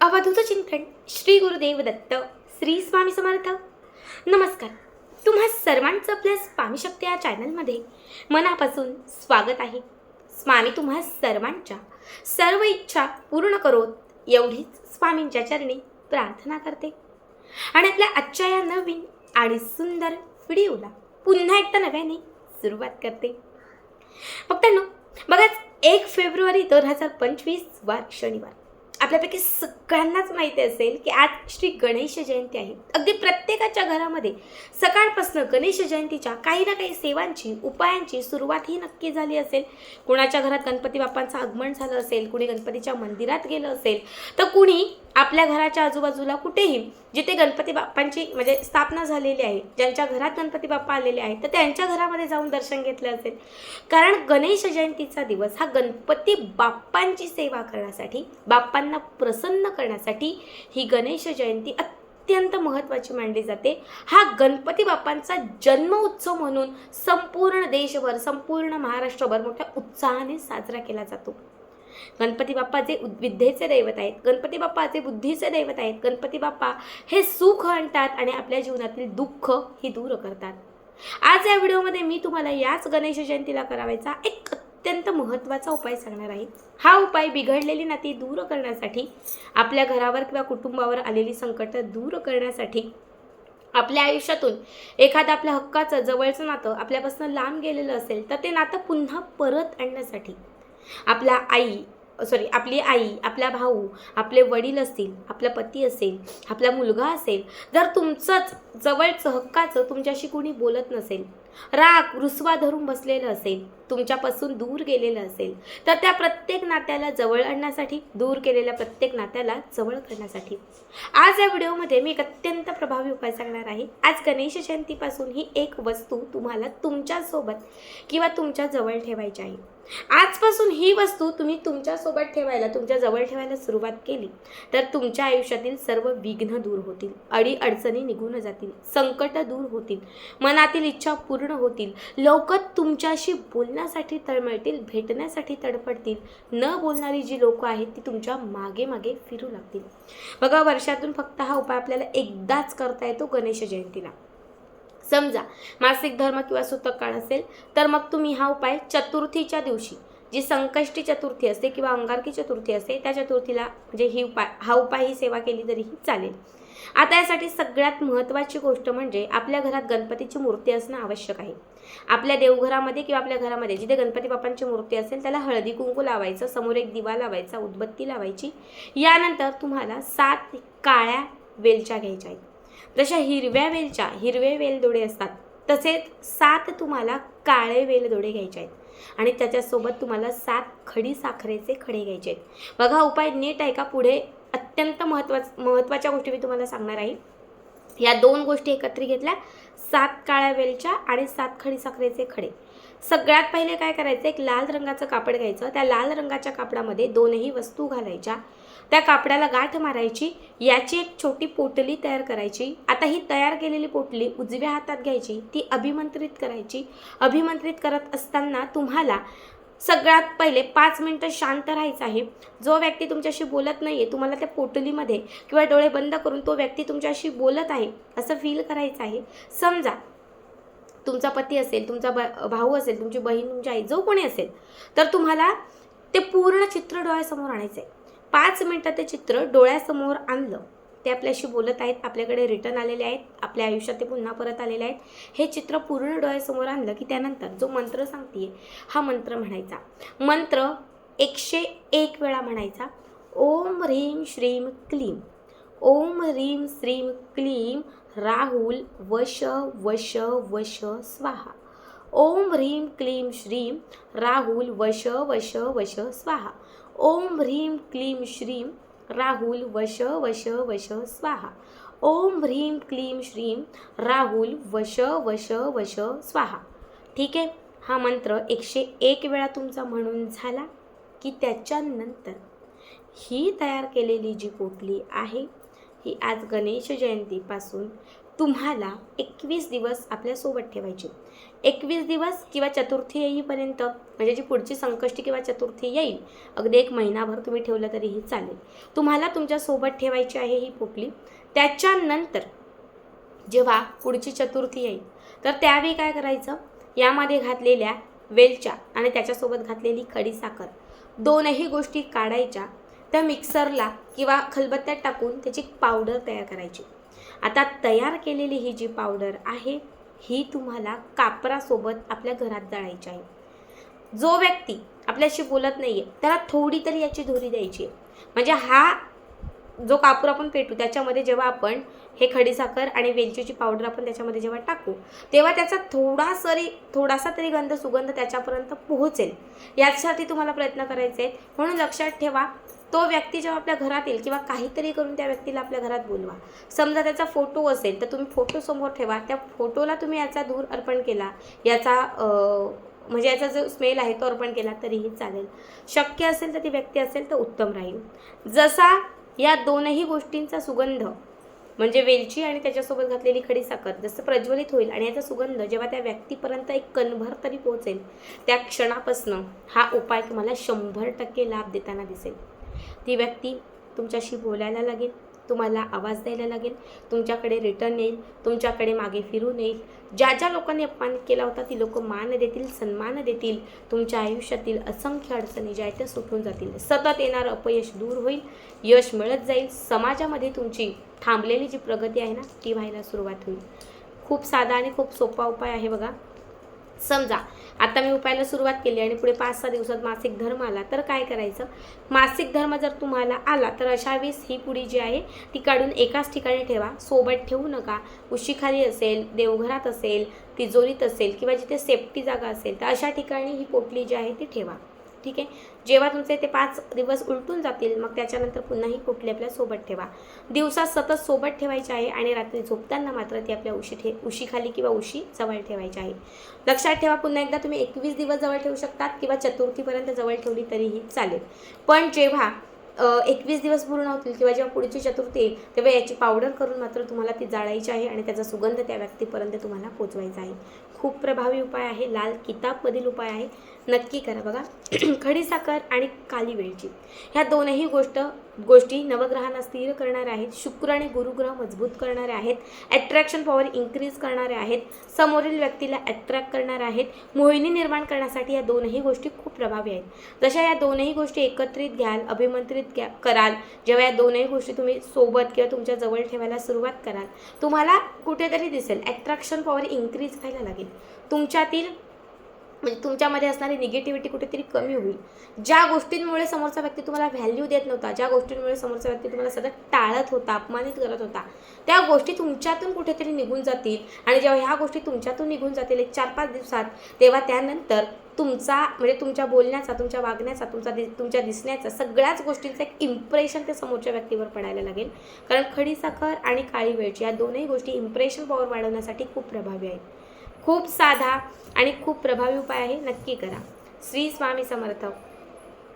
अवधूत चिंतन श्री गुरुदेव दत्त श्री स्वामी समर्थ. नमस्कार. तुम्हा सर्वांचं आपल्या स्वामी शक्ती या चॅनलमध्ये मनापासून स्वागत आहे. स्वामी तुम्हा सर्वांच्या सर्व इच्छा पूर्ण करोत एवढीच स्वामींच्या चरणी प्रार्थना करते. आणि आपल्या आजच्या या नवीन आणि सुंदर व्हिडिओला पुन्हा एकदा नव्याने सुरुवात करते. फक्त बघाच एक फेब्रुवारी दोन हजार पंचवीस वार शनिवार. आपल्यापैकी सगळ्यांनाच माहिती असेल की आज श्री गणेश जयंती आहे. अगदी प्रत्येकाच्या घरामध्ये सकाळपासून गणेश जयंतीच्या काही ना काही सेवांची उपायांची सुरुवात ही नक्की झाली असेल. कुणाच्या घरात गणपती बाप्पांचं आगमन झालं असेल कुणी गणपतीच्या मंदिरात गेलं असेल तर कुणी आपल्या घराच्या आजूबाजूला कुठेही जिथे गणपती बाप्पांची म्हणजे स्थापना झालेली आहे ज्यांच्या घरात गणपती बाप्पा आलेले आहेत तर त्यांच्या घरामध्ये जाऊन दर्शन घेतलं असेल. कारण गणेश जयंतीचा दिवस हा गणपती बाप्पांची सेवा करण्यासाठी बाप्पांना प्रसन्न करण्यासाठी ही गणेश जयंती अत्यंत महत्त्वाची मानली जाते. हा गणपती बाप्पांचा जन्म उत्सव म्हणून संपूर्ण देशभर संपूर्ण महाराष्ट्रभर मोठ्या उत्साहाने साजरा केला जातो. गणपती बाप्पा जे विद्येचे दैवत आहेत गणपती बाप्पा जे बुद्धीचे दैवत आहेत गणपती बाप्पा हे सुख आणतात आणि आपल्या जीवनातील दुःख ही दूर करतात. आज या व्हिडिओमध्ये मी तुम्हाला याच गणेश जयंतीला करावायचा एक अत्यंत महत्त्वाचा उपाय सांगणार आहे. हा उपाय बिघडलेली नाती दूर करण्यासाठी आपल्या घरावर किंवा कुटुंबावर आलेली संकटं दूर करण्यासाठी आपल्या आयुष्यातून एखादं आपल्या हक्काचं जवळचं नातं आपल्यापासून लांब गेलेलं असेल तर ते नातं पुन्हा परत आणण्यासाठी आपल्या आई सॉरी आपली आई आपला भाऊ आपले वडील असतील आपला पती असेल आपला मुलगा असेल जर तुमचंच जवळचं हक्काचं तुमच्याशी कोणी बोलत नसेल राग रुसवा धरून बसलेलं असेल तुमच्यापासून दूर गेलेलं असेल तर त्या प्रत्येक नात्याला जवळ आणण्यासाठी दूर केलेल्या प्रत्येक नात्याला जवळ करण्यासाठी. आज या व्हिडिओमध्ये मी एक अत्यंत प्रभावी उपाय सांगणार आहे. आज गणेश जयंतीपासून ही एक वस्तू तुम्हाला तुमच्यासोबत किंवा तुमच्या जवळ ठेवायची आहे. आजपासून ही वस्तू तुम्ही तुमच्यासोबत ठेवायला तुमच्या जवळ ठेवायला सुरुवात केली तर तुमच्या आयुष्यातील सर्व विघ्न दूर होतील अडी अडचणी निघून जातील संकट दूर होतील मनातील इच्छा पूर्ण होतील लवकर तुमच्याशी बोलण्यासाठी तळमळतील भेटण्यासाठी तडफडतील. न बोलणारी जी लोकं आहेत ती तुमच्या मागे मागे फिरू लागतील. बघा वर्षातून फक्त हा उपाय आपल्याला एकदाच करता येतो गणेश जयंतीला. समजा मासिक धर्म किंवा सुतक काळ असेल तर मग तुम्ही हा उपाय चतुर्थीच्या दिवशी जी संकष्टी चतुर्थी असते किंवा अंगारकी चतुर्थी असते त्या चतुर्थीला म्हणजे ही उपाय हा उपाय ही सेवा केली तरीही चालेल. आता यासाठी सगळ्यात महत्त्वाची गोष्ट म्हणजे आपल्या घरात गणपतीची मूर्ती असणं आवश्यक आहे. आपल्या देवघरामध्ये किंवा आपल्या घरामध्ये जिथे गणपती बाप्पांची मूर्ती असेल त्याला हळदी कुंकू लावायचं समोर एक दिवा लावायचा उदबत्ती लावायची. यानंतर तुम्हाला सात काळ्या वेलच्या घ्यायच्या आहेत. जशा हिरव्या वेलच्या हिरवे वेलदोडे असतात. तसेच सात तुम्हाला काळे वेलदोडे घ्यायचे आहेत. आणि त्याच्यासोबत तुम्हाला सात खडी साखरेचे खडे घ्यायचे आहेत. बघा उपाय नीट आहे का पुढे अत्यंत महत्वा महत्त्वाच्या गोष्टी मी तुम्हाला सांगणार आहे. या दोन गोष्टी एकत्रित घेतल्या. सात काळ्या वेलच्या आणि सात खडी साखरेचे खडे. सगळ्यात पहिले काय करायचं? एक लाल रंगाचं कापड घ्यायचं. त्या लाल रंगाच्या कापडामध्ये दोनही वस्तू घालायच्या. त्या कापडाला गाठ मारायची. याची एक छोटी पोटली तयार करायची. आता ही तयार केलेली पोटली उजव्या हातात घ्यायची. ती अभिमंत्रित करायची. अभिमंत्रित करत असताना तुम्हाला सगळ्यात पहिले पाच मिनटं शांत राहायचं आहे. जो व्यक्ती तुमच्याशी बोलत नाही आहे तुम्हाला त्या पोटलीमध्ये किंवा डोळे बंद करून तो व्यक्ती तुमच्याशी बोलत आहे असं फील करायचं आहे. समजा तुमचा पती असेल तुमचा ब भाऊ असेल तुमची बहीण तुमची आई जो कोणी असेल तर तुम्हाला ते पूर्ण चित्र डोळ्यासमोर आणायचं आहे पाच मिनटं ते चित्र डोळ्यासमोर आणलं. ते आपल्याशी बोलत आहेत आपल्याकडे रिटर्न आलेले आहेत आपल्या आयुष्यात ते पुन्हा परत आलेले आहेत. हे चित्र पूर्ण डोळ्यासमोर आणलं की त्यानंतर जो मंत्र सांगते हा मंत्र म्हणायचा. मंत्र एकशे एक वेळा म्हणायचा. ओम ह्रीम श्रीम क्लीम ओम ह्रीम श्रीम क्लीम राहुल वश वश वश स्वाहा। ओम ह्रीम क्लीम श्रीम राहुल वश वश वश स्वाहा। ओम ह्रीम क्लीम श्रीम राहुल वश वश वश स्वाहा। ओम ह्रीम क्लीम श्रीम राहुल वश वश वश स्वाहा। ठीक आहे हा मंत्र एकशे एक वेळा तुमचा म्हणून झाला की त्याच्यानंतर ही तयार केलेली जी पोटली आहे ही आज गणेश जयंतीपासून तुम्हाला एकवीस दिवस आपल्यासोबत ठेवायचे. एकवीस दिवस किंवा चतुर्थी येईपर्यंत म्हणजे जी पुढची संकष्टी किंवा चतुर्थी येईल अगदी एक महिनाभर तुम्ही ठेवलं तरीही चालेल. तुम्हाला तुमच्यासोबत ठेवायची आहे ही पोटली त्याच्यानंतर जेव्हा पुढची चतुर्थी येईल तर त्यावेळी काय करायचं? यामध्ये घातलेल्या वेलच्या आणि त्याच्यासोबत घातलेली खडीसाखर दोनही गोष्टी काढायच्या. त्या मिक्सरला किंवा खलबत्त्यात टाकून त्याची पावडर तयार करायची. आता तयार केलेली ही जी पावडर आहे ही तुम्हाला कापरासोबत आपल्या घरात जाळायची आहे. जो व्यक्ती आपल्याशी बोलत नाही आहे त्याला थोडी तरी याची धुरी द्यायची आहे. म्हणजे हा जो कापूर आपण पेटू त्याच्यामध्ये जेव्हा आपण हे खडीसाखर आणि वेलचीची पावडर आपण त्याच्यामध्ये जेव्हा टाकू तेव्हा त्याचा थोडा सरी थोडासा तरी गंध सुगंध त्याच्यापर्यंत पोहोचेल. यासाठी तुम्हाला प्रयत्न करायचे आहेत. म्हणून लक्षात ठेवा तो व्यक्ती जेव्हा आपल्या घरात येईल किंवा काहीतरी करून त्या व्यक्तीला आपल्या घरात बोलवा. समजा त्याचा फोटो असेल तर तुम्ही फोटो समोर ठेवा. त्या फोटोला तुम्ही याचा धूर अर्पण केला. याचा म्हणजे याचा जो स्मेल आहे तो अर्पण केला तरीही चालेल. शक्य असेल तर ती व्यक्ती असेल तर उत्तम राहील. जसा या दोनही गोष्टींचा सुगंध म्हणजे वेलची आणि त्याच्यासोबत घातलेली खडी साखर जसं प्रज्वलित होईल आणि याचा सुगंध जेव्हा त्या व्यक्तीपर्यंत एक कणभर तरी पोहोचेल त्या क्षणापासनं हा उपाय तुम्हाला शंभर टक्के लाभ देताना दिसेल. ती व्यक्ती तुमच्याशी बोलायला लागेल तुम्हाला आवाज द्यायला लागेल तुमच्याकडे रिटर्न येईल तुमच्याकडे मागे फिरून येईल. ज्या ज्या लोकांनी अपमान केला होता ती लोक मान देतील सन्मान देतील तुमच्या आयुष्यातील असंख्य अडचणी ज्या आहेत त्या सुटून जातील. सतत येणारं अपयश दूर होईल यश मिळत जाईल. समाजामध्ये तुमची थांबलेली जी प्रगती आहे ना ती व्हायला सुरुवात होईल. खूप साधा आणि खूप सोपा उपाय आहे बघा. समजा आता मी उपायाला सुरुवात केली आणि पुढे पाच सहा दिवसात मासिक धर्म आला तर काय करायचं? मासिक धर्म जर तुम्हाला आला तर अशा वीस ही पुडी जी आहे ती काढून एकाच ठिकाणी ठेवा. सोबत ठेवू नका. उशीखाली असेल देवघरात असेल तिजोरीत असेल किंवा जिथे सेफ्टी जागा असेल तर अशा ठिकाणी ही पोटली जी आहे ती ठेवा. ठीक आहे? जेव्हा तुमचे ते पाच दिवस उलटून जातील मग त्याच्यानंतर पुन्हाही कुठली आपल्यासोबत ठेवा. दिवसात सतत सोबत ठेवायची आहे आणि रात्री झोपताना मात्र ती आपल्या उशी ठे उशीखाली किंवा उशी जवळ ठेवायची आहे. लक्षात ठेवा पुन्हा एकदा तुम्ही एकवीस दिवस जवळ ठेवू शकतात किंवा चतुर्थीपर्यंत जवळ ठेवली तरीही चालेल. पण जेव्हा एकवीस दिवस पूर्ण होतील किंवा जेव्हा पुढची चतुर्थी येईल तेव्हा याची पावडर करून मात्र तुम्हाला ती जाळायची आहे आणि त्याचा सुगंध त्या व्यक्तीपर्यंत तुम्हाला पोचवायचा आहे. खूप प्रभावी उपाय आहे लाल किताबमधील उपाय आहे. नक्की करा बघा. खडीसाखर आणि काली वेलची. ह्या दोनही गोष्ट गोष्टी नवग्रहांना स्थिर करणाऱ्या आहेत शुक्र आणि गुरुग्रह मजबूत करणारे आहेत ॲट्रॅक्शन पॉवर इन्क्रीज करणारे आहेत समोरील व्यक्तीला ॲट्रॅक्ट करणार आहेत मोहिनी निर्माण करण्यासाठी या दोनही गोष्टी खूप प्रभावी आहेत. जशा या दोनही गोष्टी एकत्रित घ्याल अभिमंत्रित घ्या कराल जेव्हा या दोनही गोष्टी तुम्ही सोबत किंवा तुमच्या जवळ ठेवायला सुरुवात कराल तुम्हाला कुठेतरी दिसेल ॲट्रॅक्शन पॉवर इन्क्रीज व्हायला लागेल. तुमच्यातील म्हणजे तुमच्यामध्ये असणारी निगेटिव्हिटी कुठेतरी कमी होईल. ज्या गोष्टींमुळे समोरचा व्यक्ती तुम्हाला व्हॅल्यू देत नव्हता ज्या गोष्टींमुळे समोरचा व्यक्ती तुम्हाला सतत टाळत होता अपमानित करत होता त्या गोष्टी तुमच्यातून कुठेतरी निघून जातील. आणि जेव्हा ह्या गोष्टी तुमच्यातून निघून जातील एक चार पाच दिवसात तेव्हा त्यानंतर तुमचा म्हणजे तुमच्या बोलण्याचा तुमच्या वागण्याचा तुमचा दि तुमच्या दिसण्याचा सगळ्याच गोष्टींचं एक इम्प्रेशन त्या समोरच्या व्यक्तीवर पडायला लागेल. कारण खडीसाखर आणि काळी वेळची या दोनही गोष्टी इम्प्रेशन पॉवर वाढवण्यासाठी खूप प्रभावी आहेत. खूप साधा आणि खूप प्रभावी उपाय आहे. नक्की करा. श्री स्वामी समर्थ.